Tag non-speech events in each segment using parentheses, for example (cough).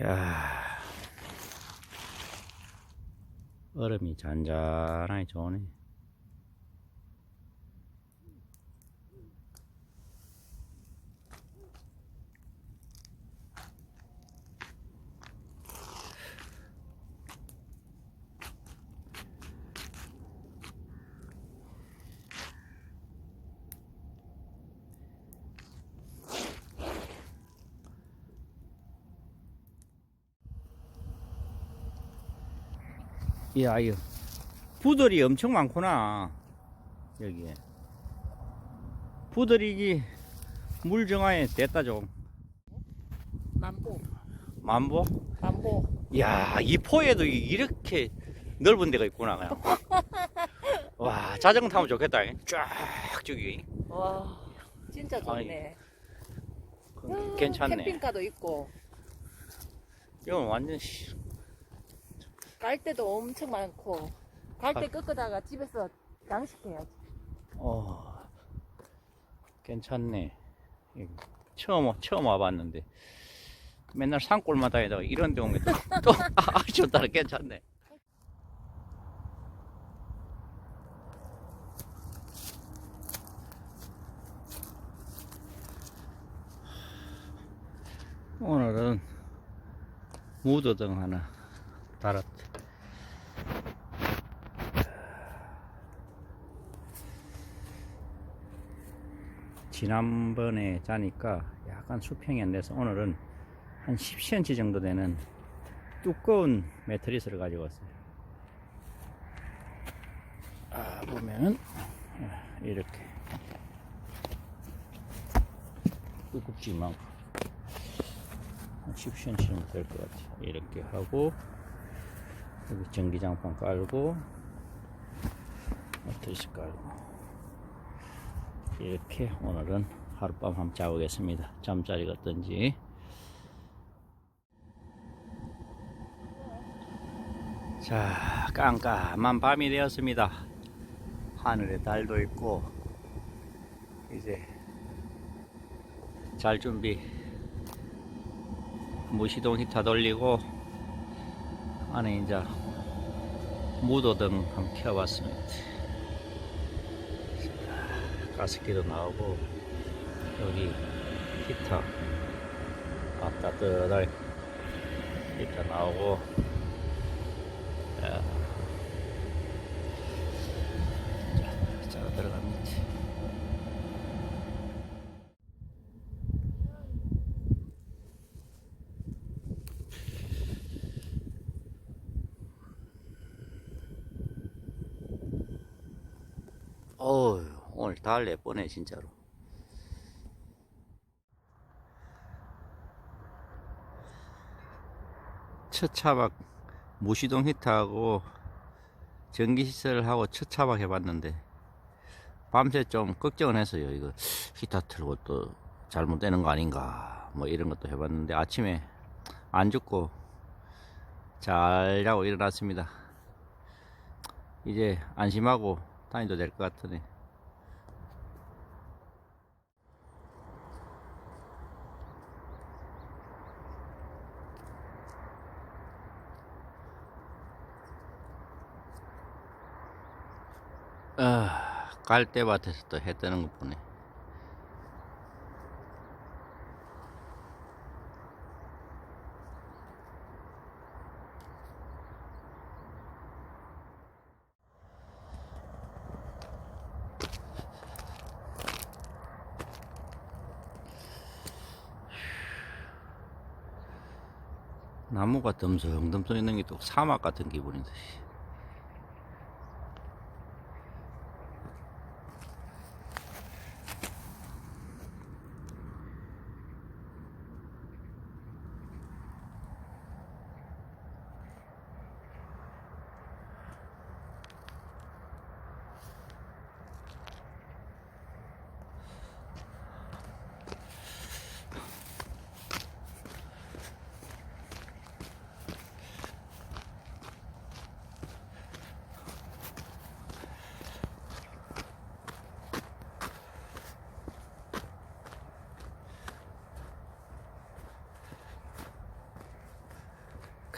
야 얼음이 잔잔하게 좋네. 야, 이거 부들이 엄청 많구나. 여기에. 부들이 물 정화에 됐다 좀. 만보, 만보? 만보. 야, 이 포에도 이- 이렇게 넓은 데가 있구나, 그냥. (laughs) 와, 자전거 타면 좋겠다. 쫙 저기. 와, 진짜 좋네. 아, 괜찮네. 캠핑카도 있고 이건 완전 씨. 깔 때도 엄청 많고 갈때 아. 끄끄다가 집에서 양식해야지. 어, 괜찮네. 이거 처음, 와- 처음 와봤는데. 맨날 산골만 다니다가 이런 데 오면 (laughs) 또, 또 아, 좋다. 괜찮네. 오늘은 무드등 하나 달았다. 지난번에 자니까 약간 수평이 안 돼서 오늘은 한 10cm 정도 되는 두꺼운 매트리스를 가지고 왔어요. 아, 보면은 이렇게 두껍지만 한 10cm 정도 될 것 같아요. 이렇게 하고 여기 전기장판 깔고 매트리스 깔고 이렇게 오늘은 하룻밤 한번 자보겠습니다. 잠자리가 어떤지. 자, 깜깜한 밤이 되었습니다. 하늘에 달도 있고, 이제 잘 준비. 무시동 히터 돌리고, 안에 이제 무도등 한번 켜봤습니다. 가습기도 나오고 여기 히터 앞 따뜻하게 히터 나오고 어우 오늘 달래 뻔해 진짜로. 첫 차박 무시동 히터하고 전기 시설하고 첫 차박 해봤는데 밤새 좀 걱정을 했어요. 이거 히터 틀고 또 잘못되는 거 아닌가 뭐 이런 것도 해봤는데 아침에 안 죽고 잘 자고 일어났습니다. 이제 안심하고 다니도 될 것 같으네 아, 갈대밭에서 또 해 뜨는 거 보네. 나무가 덤성덤성 있는 게 또 사막 같은 기분이다.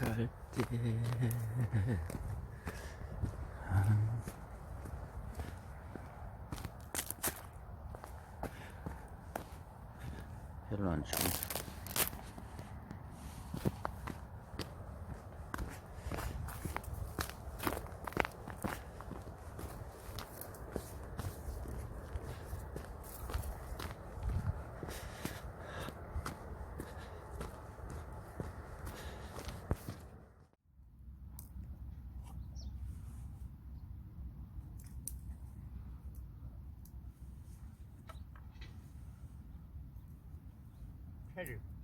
갈 때. 별로 안 추워. Hello.